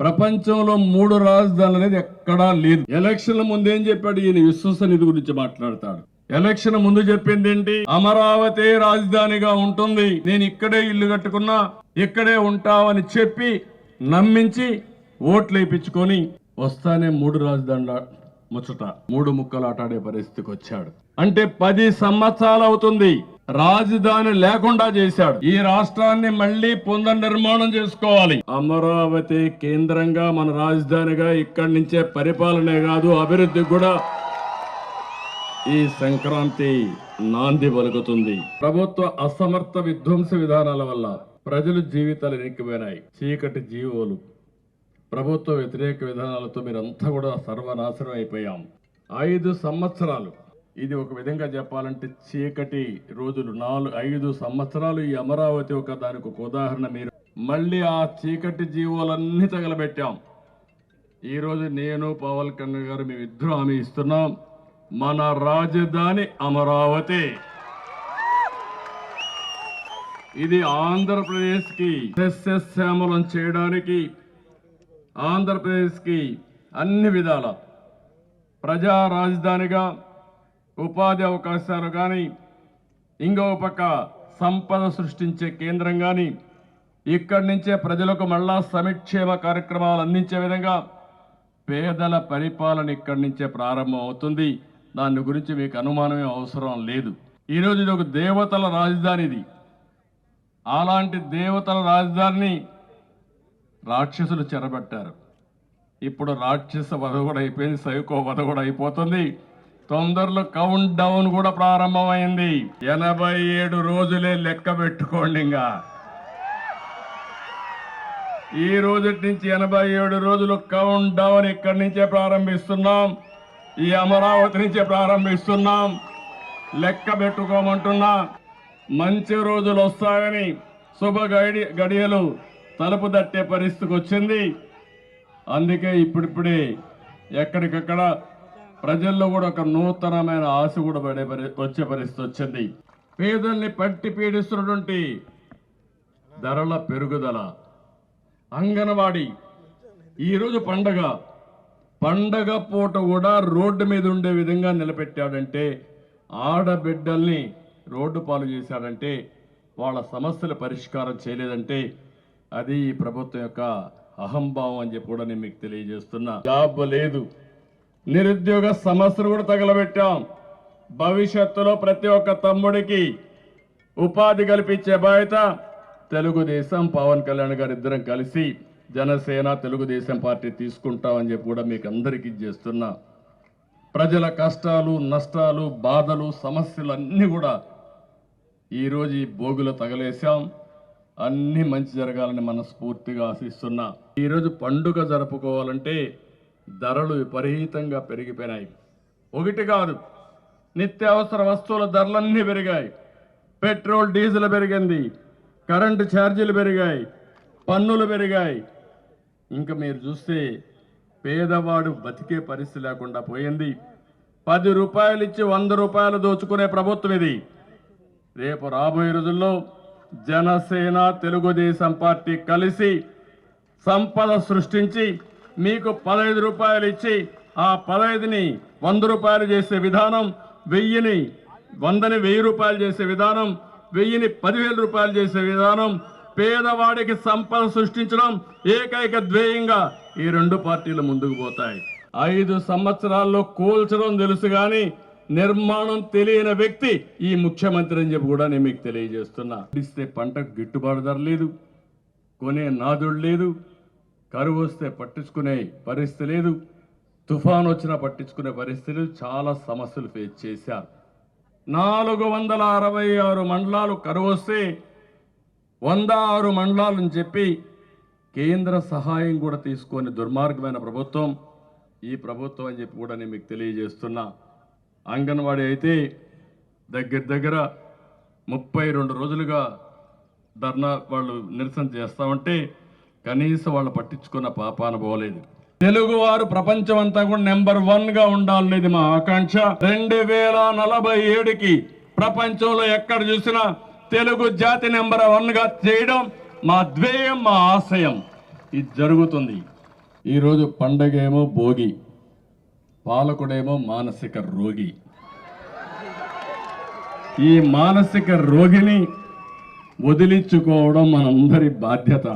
ప్రపంచంలో మూడు రాజధానులు అనేది ఎక్కడా లేదు. ఎలక్షన్ల ముందు ఏం చెప్పాడు? ఈయన విశ్వసనిధి గురించి మాట్లాడతాడు. ఎలక్షన్ ముందు చెప్పింది ఏంటి? అమరావతి రాజధానిగా ఉంటుంది. నేను ఇక్కడే ఇల్లు కట్టుకున్నా ఇక్కడే ఉంటావని చెప్పి నమ్మించి ఓట్లు వేయించుకొని వస్తానే మూడు రాజధానులు ముచ్చట. మూడు ముక్కలు ఆటాడే పరిస్థితికి వచ్చాడు. అంటే పది సంవత్సరాలు అవుతుంది. రాజధాని లేకుండా చేశాడు. ఈ రాష్ట్రాన్ని మళ్ళీ పునర్నిర్మాణం చేసుకోవాలి. అమరావతి కేంద్రంగా మన రాజధానిగా ఇక్కడి నుంచే పరిపాలనే కాదు అభివృద్ధి కూడా ఈ సంక్రాంతి నాంది పలుకుతుంది. ప్రభుత్వ అసమర్థ విధ్వంస విధానాల వల్ల ప్రజలు జీవితాలు ఎనిక్కిపోయినాయి చీకటి జీవోలు. ప్రభుత్వ వ్యతిరేక విధానాలతో మీరంతా కూడా సర్వనాశనం అయిపోయాం. ఐదు సంవత్సరాలు. ఇది ఒక విధంగా చెప్పాలంటే చీకటి రోజులు. నాలుగు ఐదు సంవత్సరాలు ఈ అమరావతి ఒక దానికి ఒక ఉదాహరణ మీరు. మళ్ళీ ఆ చీకటి జీవోలన్నీ తగలబెట్టాం. ఈరోజు నేను పవన్ కళ్యాణ్ గారు మేమిద్దరూ హామీ ఇస్తున్నాం. మన రాజధాని అమరావతి. ఇది ఆంధ్రప్రదేశ్కి సస్యశ్యామలం చేయడానికి ఆంధ్రప్రదేశ్కి అన్ని విధాల ప్రజా రాజధానిగా ఉపాధి అవకాశాలు కానీ ఇంకో పక్క సంపద సృష్టించే కేంద్రం కానీ ఇక్కడి నుంచే ప్రజలకు మళ్ళా సమిక్షేమ కార్యక్రమాలు అందించే విధంగా పేదల పరిపాలన ఇక్కడి నుంచే ప్రారంభం అవుతుంది. దాని గురించి మీకు అనుమానమే అవసరం లేదు. ఈరోజు ఇది ఒక దేవతల రాజధాని ఇది. అలాంటి దేవతల రాజధానిని రాక్షసులు చెరబట్టారు. ఇప్పుడు రాక్షస వధ కూడా అయిపోయింది సైకో వధ కూడా అయిపోతుంది. తొందరలో కౌంట్ డౌన్ కూడా ప్రారంభమైంది. ఎనభై ఏడు రోజులే లెక్క పెట్టుకోండి ఇంకా. ఈ రోజు నుంచి ఎనభై ఏడు రోజులు కౌంట్ డౌన్ ఇక్కడి నుంచే ప్రారంభిస్తున్నాం. ఈ అమరావతి నుంచే ప్రారంభిస్తున్నాం. లెక్క పెట్టుకోమంటున్నా. మంచి రోజులు వస్తాయని శుభ గడి గడియలు తలుపు తట్టే పరిస్థితికి వచ్చింది. అందుకే ఇప్పుడిప్పుడే ఎక్కడికక్కడ ప్రజల్లో కూడా ఒక నూతనమైన ఆశ కూడా పడే పరి- వచ్చే పరిస్థితి వచ్చింది. పేదల్ని పట్టి పీడిస్తున్నటువంటి ధరల పెరుగుదల. అంగనవాడి. ఈరోజు పండగ. పండగ పూట కూడా రోడ్డు మీద ఉండే విధంగా నిలబెట్టాడంటే ఆడబిడ్డల్ని రోడ్డు పాలు చేశాడంటే వాళ్ళ సమస్యల పరిష్కారం చేయలేదంటే అది ఈ ప్రభుత్వం యొక్క అహంభావం అని చెప్పి కూడా నేను మీకు తెలియజేస్తున్నా. జాబ్ లేదు. నిరుద్యోగ సమస్యలు కూడా తగలబెట్టాం. భవిష్యత్తులో ప్రతి ఒక్క తమ్ముడికి ఉపాధి కల్పించే బాధ్యత తెలుగుదేశం పవన్ కళ్యాణ్ గారు ఇద్దరం కలిసి జనసేన తెలుగుదేశం పార్టీ తీసుకుంటామని చెప్పి కూడా మీకు అందరికీ చేస్తున్నా. ప్రజల కష్టాలు నష్టాలు బాధలు సమస్యలు అన్నీ కూడా ఈరోజు ఈ భోగులు తగలేశాం. అన్ని మంచి జరగాలని మనస్ఫూర్తిగా ఆశిస్తున్నా. ఈరోజు పండుగ జరుపుకోవాలంటే ధరలు విపరీతంగా పెరిగిపోయినాయి. ఒకటి కాదు నిత్యావసర వస్తువుల ధరలన్నీ పెరిగాయి. పెట్రోల్ డీజిల్ పెరిగింది. కరెంటు ఛార్జీలు పెరిగాయి. పన్నులు పెరిగాయి. ఇంకా మీరు చూస్తే పేదవాడు బతికే పరిస్థితి లేకుండా పోయింది. పది రూపాయలు ఇచ్చి వంద రూపాయలు దోచుకునే ప్రభుత్వం ఇది. రేపు రాబోయే రోజుల్లో జనసేన తెలుగుదేశం పార్టీ కలిసి సంపద సృష్టించి మీకు పదహైదు రూపాయలు ఇచ్చి ఆ పదహైదుని వంద రూపాయలు చేసే విధానం వెయ్యిని వందని వెయ్యి రూపాయలు చేసే విధానం వెయ్యిని పదివేల రూపాయలు చేసే విధానం పేదవాడికి సంపద సృష్టించడం ఏకైక ధ్యేయంగా ఈ రెండు పార్టీలు ముందుకు పోతాయి. ఐదు సంవత్సరాల్లో కూల్చడం తెలుసు కానీ నిర్మాణం తెలియని వ్యక్తి ఈ ముఖ్యమంత్రి అని చెప్పి కూడా నేను మీకు తెలియజేస్తున్నా. ఇస్తే పంటకు గిట్టుబాటు ధర లేదు కొనే నాదుడు లేదు కరువు వస్తే పట్టించుకునే పరిస్థితి లేదు తుఫాన్ వచ్చినా పట్టించుకునే పరిస్థితి లేదు చాలా సమస్యలు ఫేస్ చేశారు. నాలుగు వందల అరవై ఆరు మండలాలు కరువు వస్తే వంద ఆరు మండలాలని చెప్పి కేంద్ర సహాయం కూడా తీసుకొని దుర్మార్గమైన ప్రభుత్వం ఈ ప్రభుత్వం అని చెప్పి కూడా నేను మీకు తెలియజేస్తున్నా. అంగన్వాడీ అయితే దగ్గర దగ్గర ముప్పై రెండు రోజులుగా ధర్నా వాళ్ళు నిరసన చేస్తామంటే కనీసం వాళ్ళు పట్టించుకున్న పాపాన పోలేదు తెలుగువారు ప్రపంచం అంతా కూడా నెంబర్ వన్గా ఉండాలనేది మా ఆకాంక్ష. రెండు వేల నలభై ఏడుకి ప్రపంచంలో ఎక్కడ చూసినా తెలుగు జాతి నెంబర్ వన్గా చేయడం మా ధ్యేయం మా ఆశయం. ఇది జరుగుతుంది. ఈరోజు పండగేమో భోగి. పాలకుడేమో మానసిక రోగి. ఈ మానసిక రోగిని వదిలించుకోవడం మనందరి బాధ్యత.